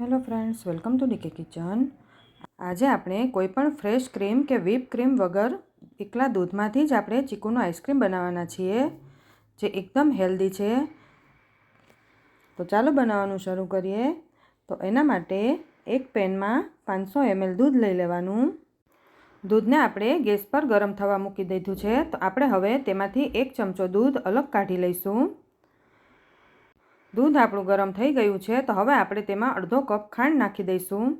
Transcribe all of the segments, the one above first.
Hello friends, welcome to DK kitchen. આજે આપણે કોઈ પણ ફ્રેશ ક્રીમ કે વીપ ક્રીમ વગર એકલા દૂધમાંથી જ આપણે ચીકુનો આઈસ્ક્રીમ બનાવવાના છીએ, જે એકદમ હેલ્ધી છે. તો ચાલો બનાવવાનું શરૂ કરીએ. તો એના માટે એક પેનમાં પાંચસો એમએલ દૂધ લઈ લેવાનું. દૂધને આપણે ગેસ પર ગરમ થવા મૂકી દીધું છે. તો આપણે હવે તેમાંથી એક ચમચો દૂધ અલગ કાઢી લઈશું. દૂધ આપણું ગરમ થઈ ગયું છે, તો હવે આપણે તેમાં અડધો કપ ખાંડ નાખી દઈશું.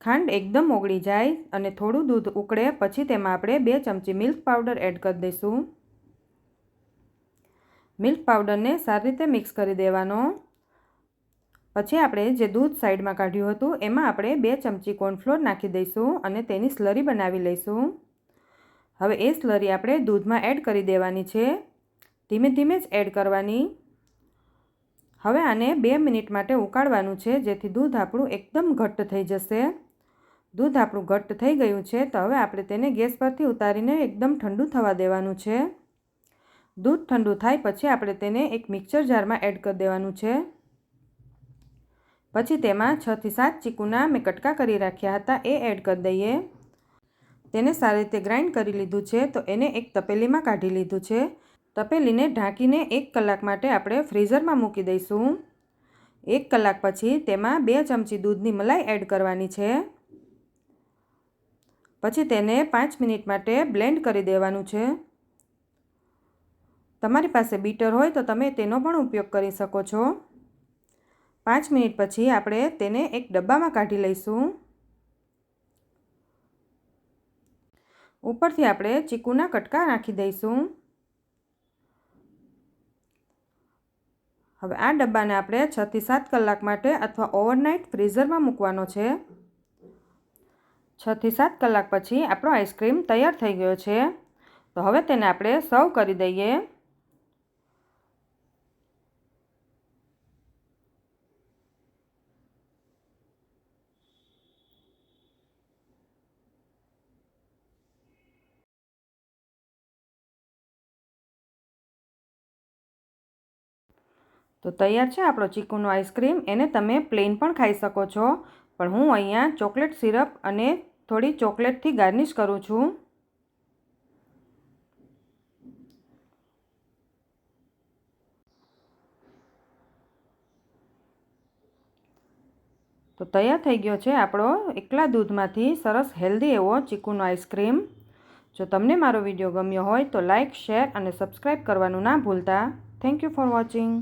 ખાંડ એકદમ ઓગળી જાય અને થોડું દૂધ ઉકળે, પછી તેમાં આપણે બે ચમચી મિલ્ક પાવડર એડ કરી દઈશું. મિલ્ક પાવડરને સારી રીતે મિક્સ કરી દેવાનો. પછી આપણે જે દૂધ સાઈડમાં કાઢ્યું હતું, એમાં આપણે બે ચમચી કોર્નફ્લોર નાખી દઈશું અને તેની સ્લરી બનાવી લઈશું. હવે એ સ્લરી આપણે દૂધમાં એડ કરી દેવાની છે. ધીમે ધીમે જ એડ કરવાની. હવે આને બે મિનિટ માટે ઉકાળવાનું છે, જેથી દૂધ આપણું એકદમ ઘટ્ટ થઈ જશે. દૂધ આપણું ઘટ્ટ થઈ ગયું છે, તો હવે આપણે તેને ગેસ પરથી ઉતારીને એકદમ ઠંડુ થવા દેવાનું છે. દૂધ ઠંડુ થાય પછી આપણે તેને એક મિક્સર જારમાં એડ કરી દેવાનું છે. પછી તેમાં છથી સાત ચીકુના મેં કટકા કરી રાખ્યા હતા, એ એડ કરી દઈએ. તેને સારી રીતે ગ્રાઇન્ડ કરી લીધું છે, તો એને એક તપેલીમાં કાઢી લીધું છે. તપેલીને ઢાંકીને એક કલાક માટે આપણે ફ્રીઝરમાં મૂકી દઈશું. એક કલાક પછી તેમાં બે ચમચી દૂધની મલાઈ એડ કરવાની છે. પછી તેને પાંચ મિનિટ માટે બ્લેન્ડ કરી દેવાનું છે. તમારી પાસે બીટર હોય તો તમે તેનો પણ ઉપયોગ કરી શકો છો. પાંચ મિનિટ પછી આપણે તેને એક ડબ્બામાં કાઢી લઈશું. ઉપરથી આપણે ચીકુના કટકા નાખી દઈશું. હવે આ ડબ્બાને આપણે છથી સાત કલાક માટે અથવા ઓવરનાઇટ ફ્રીઝરમાં મૂકવાનો છે. છથી સાત કલાક પછી આપણો આઈસ્ક્રીમ તૈયાર થઈ ગયો છે. તો હવે તેને આપણે સર્વ કરી દઈએ. તો તૈયાર છે આપણો ચીકુનો આઈસ્ક્રીમ. એને તમે પ્લેન પણ ખાઈ શકો છો. પણ હું અહીંયા ચોકલેટ સિરપ અને થોડી ચોકલેટથી ગાર્નિશ કરું છું. તો તૈયાર થઈ ગયો છે આપણો એકલા દૂધમાંથી સરસ હેલ્ધી એવો ચીકુનો આઈસ્ક્રીમ. જો તમને મારો વીડિયો ગમ્યો હોય તો લાઇક શેર અને સબસ્ક્રાઈબ કરવાનું ના ભૂલતા. Thank you for watching